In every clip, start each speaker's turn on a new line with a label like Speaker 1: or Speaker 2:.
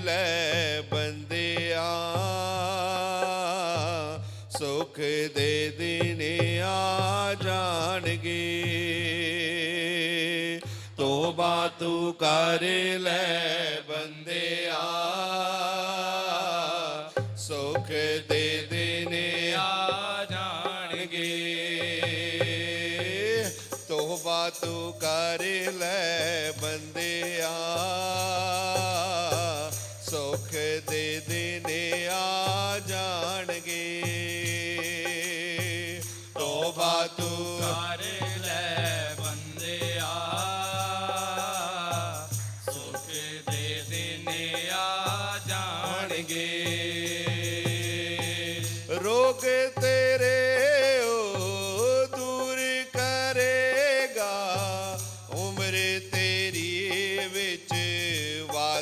Speaker 1: ਲੈ ਬੰਦੇ ਸੁਖ ਦੇ ਦਿਨ ਆ ਜਾਣਗੇ। ਤੋਬਾ ਤੂੰ ਕਰ ਲੈ ਬੰਦਿਆ ਸੁਖ ਦੇ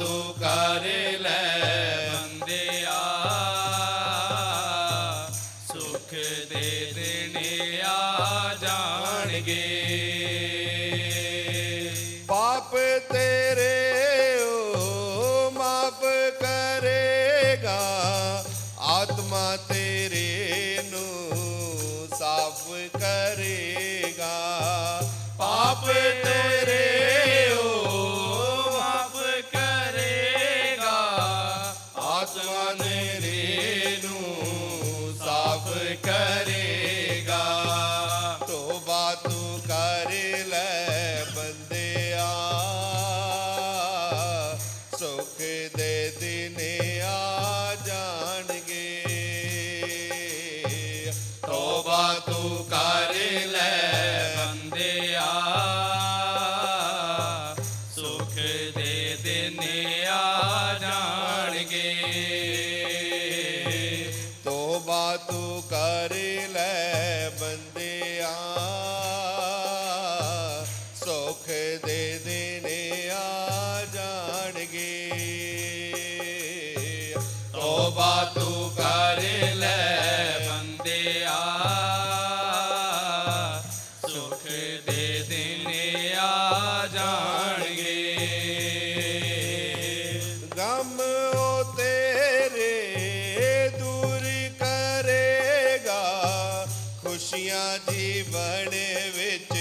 Speaker 1: ਤੂੰ ਕਰ ਲੈ ਬੰਦਿਆ। ਸੁਖ ਦੇਣੇ ਆ ਜਾਣਗੇ। ਪਾਪ ਤੇ ਜੀਵਨ ਵਿੱਚ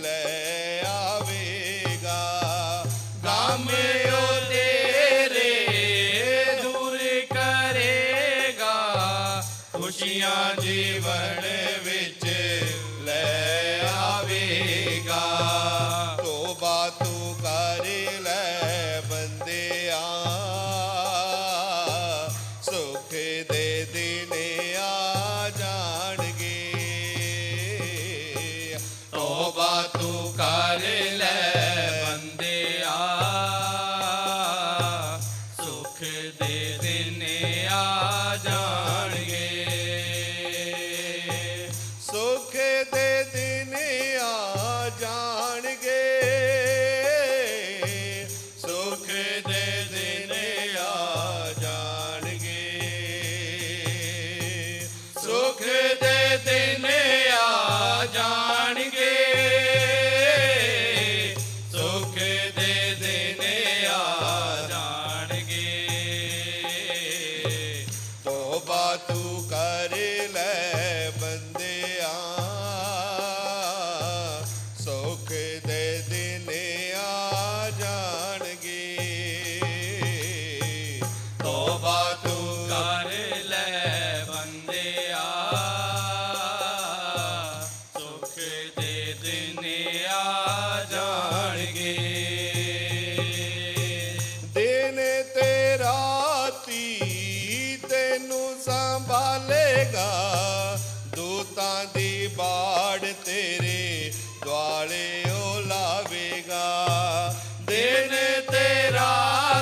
Speaker 1: ਲੈ ਆਵੇਗਾ। ਗਮ
Speaker 2: ਦੂਰ ਕਰੇਗਾ।
Speaker 1: ਖੁਸ਼ੀਆਂ ਜੀਵਨ ਵਿੱਚ ਰਾਤੀ ਤੈਨੂੰ ਸੰਭਾਲੇਗਾ। ਦੂਤਾਂ ਦੀ ਬਾੜ ਤੇਰੇ ਦੁਆਲੇ ਉਹ ਲਾਵੇਗਾ। ਦਿਨ ਤੇਰਾ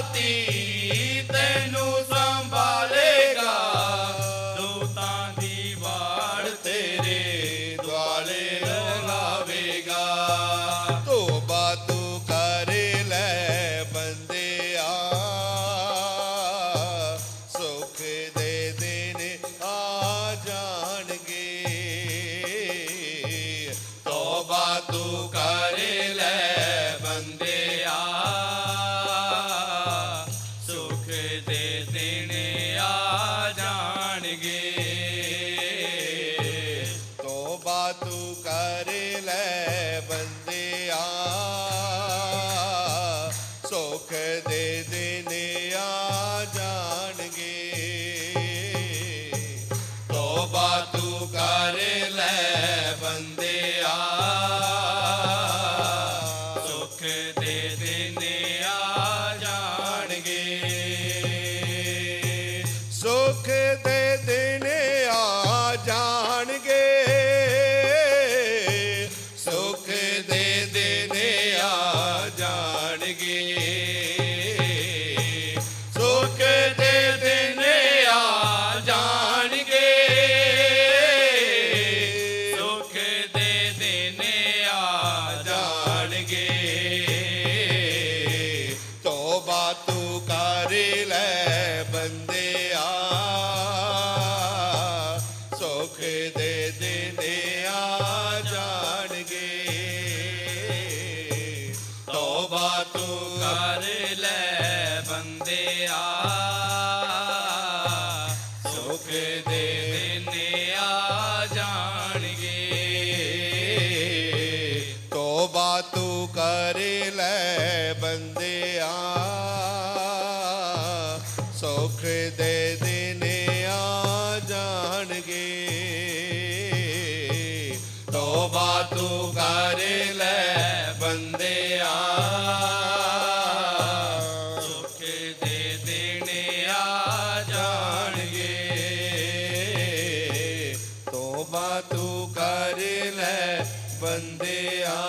Speaker 1: दे देने ਕਰ ਲੈ
Speaker 2: ਬੰਦੇ ਆ
Speaker 1: ਸੁਖ ਦੇ ਦਿਨ ਆ ਜਾਣਗੇ। ਤੋਬਾ ਤੂੰ ਕਰ ਲੈ ਬੰਦਿਆ। ਸੁਖ ਦੇ ਆ ਜਾਣਗੇ। ਤੋਬਾ ਤੂੰ
Speaker 2: ਕਰ ਲੈ ਬੰਦਿਆ।